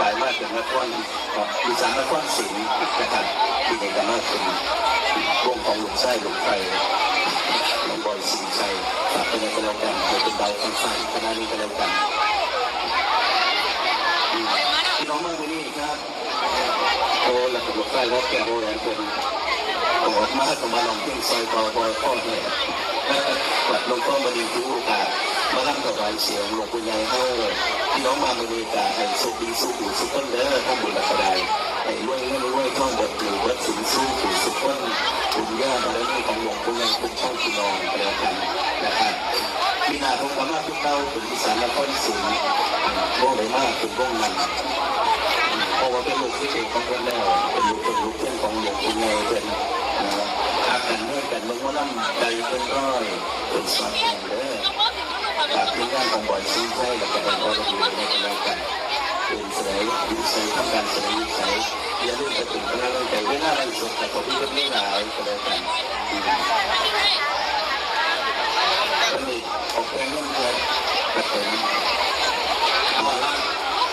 กลายมาเป็นนครอีสานนครศรีนะครับที่เอกมาเป็นวงของหลวงไส้หลวงไฟหลวงบอยสิงห์ชัยฝากเป็นกันแล้วกันเป็นดาวข้างฟ้าคณะนี้กันแล้วกันพี่น้องมาวันนี้ครับโอ้หลักหลวงไฟแล้วแกโบราณเป็นออกมาต้องมาลองเพลงซอยคอบอยพ่อเนี่ยกลับลงก็มาดีทุกโอกาสมาลั่งถวายเสียงหลวงปู่ใหญ่เฮา พี่น้องมาเมืองกาให้สุขดีสู้หูสุขคนเด้อท่านบุญรักดาให้รวยเงินรวยท่องบดหรือวัดสินสู้หูสุขคนบุญญาบารมีของหลวงปู่ใหญ่ทุกช่องพี่น้องไปแล้วกันนะครับมีนาทงกามาทุกเต้าถึงอีสานนครศรีวงไหนมากถึงวงนั้นเพราะว่าเป็นลูกที่เก่งของเพื่อนแล้วเป็นลูกเป็นลูกเพื่อนของหลวงปู่ใหญ่เป็นอากันเมื่อกันมึงว่าน้ำใจเป็นร้อยเป็นสัตว์เด้อ ทีมงางบอยซีใช่แล้วก็เป็นบอยดีในกันแล้วกันเป็นแสดงวิสัยทำการแสดงวิสัยอย่าลืมไปถึงคณะเราใจเวลาเราสดแต่ของพี่ก็ไม่หลายก็แล้วกันวันนี้ออกแรงน้ำเงินกระตุ้นมาล่า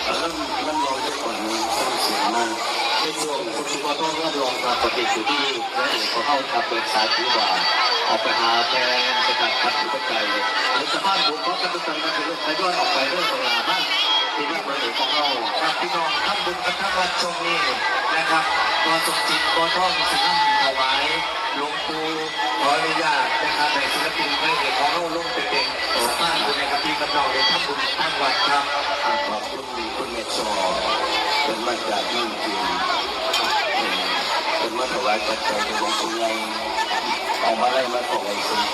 แล้วมันลอยได้ก่อนสร้างเสียงมาในช่วงคุณสุภาพรับรองการปฏิสุทธิและเอกเขาเข้าทำเป็นสายผิวบาออกไปหาแฟนสกัดพัดหัวใจหรือ สภาพบุญก็จะเป็นการเป็นเรื่องทยอยออกไปเรื่องเวลามากที่นี่บริเวณของเราครับพี่น้องท่านบุญกันทั้งวันชมนี้นะครับตัวสุขจิตตัวท่องสินำถวายหลวงปู่ขออนุญาตนะครับในศิลปินพระเอกของเราลงเป็นเด็กสามารถบุญในกับพี่กับน้องได้ทำบุญทั้งวันครับขอบคุณมีคุณเมชอเป็นมาจากนั่งกินเป็นมาถวายปัจจัยหลวงปู่ใหญ่ เอามาไล่มาของไอ้สิงห์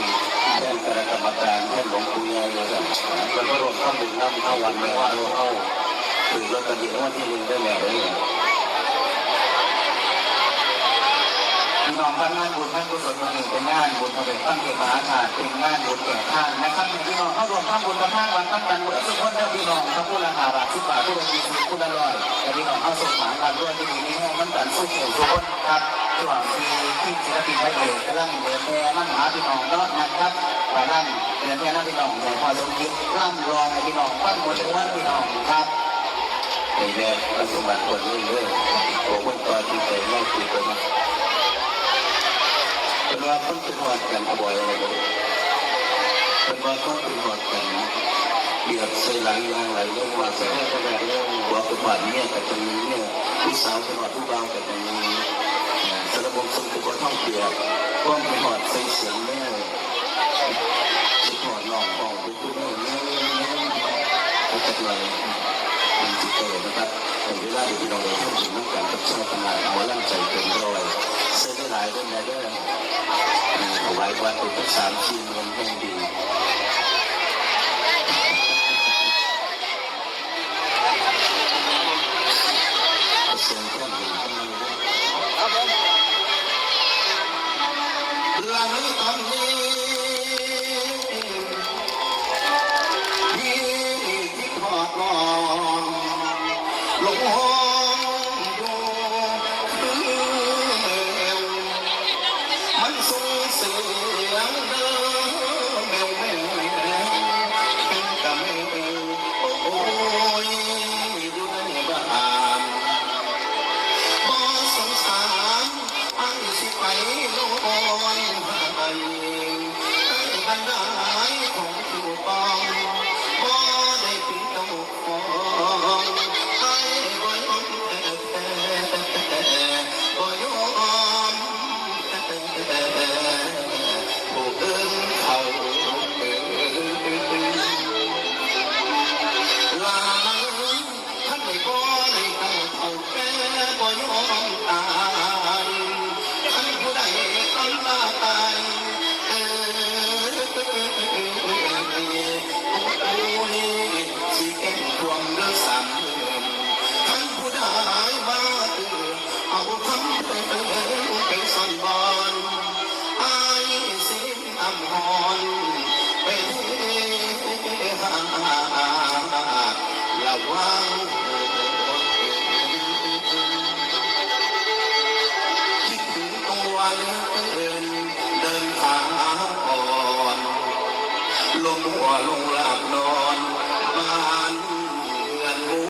แทนคณะกรรมการแทนหลวงปู่ยายเลยกันแล้วก็รวมข้อมูลน้ำเข้าวันไม่ว่าเราเข้าถือลอตเตอรี่วันที่หนึ่งได้แล้วเลย พี่น้งท่างานบุญท่านกุศลวันหนึ่งเป็นงานบุญพระเวทตั้งเกตมาศาสตร์เป็นงานบุญแก่ท่านนะครับพี่น้องเข้ารวมทั้งบุญทั้งท่านวันตั้งกันหมดทุกคนเด้อพี่น้องทั้งผู้ละหาบาททุกบาทผู้ละยี่สิบผู้ละร้อยแต่พี่น้องเข้าส่งหากันด้วยที่ดีนี้ให้มันกันสุขเอกทุกคนครับช่วงที่ที่ศิลปินพระเอกกำลังเดินแพร่นั่งหาพี่น้องเนาะนะครับว่านั่นเดินแพร่นั่งพี่น้องในพอสมคิดร่ำรองให้พี่น้องปั้นหมดทุกวันพี่น้องครับไอ้แม่ปัจจุบันคนนี้เลยผมคนต่อที่ใจไม่คุยกันเป็ นว่าคนเป็นหอดกันบ่อยอะไรกันเป็นว่าคนเป็นหอดกันเบียดใส่หลังยางไหลเรื่องว่าใส่แค่ก็ได้เรื่องว่าเป็นหอดเนี่ยแต่ตรงนี้เนี่ยผู้สาวเป็นหอดผู้บ่าวแต่ตรงนี้สารบงสมเป็นท่องเที่ยวก้องเป็นหอดใส่เสียงแม่เป็นหอดหนองของเป็นผู้แม่เนี่ยก็จะเลยเป็นจิตเตนะครับเป็นเวลาที่พี่น้องเราท่องถึงนักการกับชาตินาหมอลั่นใจเกินร้อย เส้นหลายคนนะเด้อถวายวัดเป็นสามชีเงินแห่งดีเสียง ส่งเสียงเดินแมวแมวเป็นกะแมวโอ้ยอยู่ในบ้านบ่สงสารอันสิไปนอนห้ให้บรรดาของผู้ปองบ่ สนบอนอ้ยสิอำหอนไปหาะวังคิดถึงตัวเลื่อนเดินาอ่อนลมหัวลง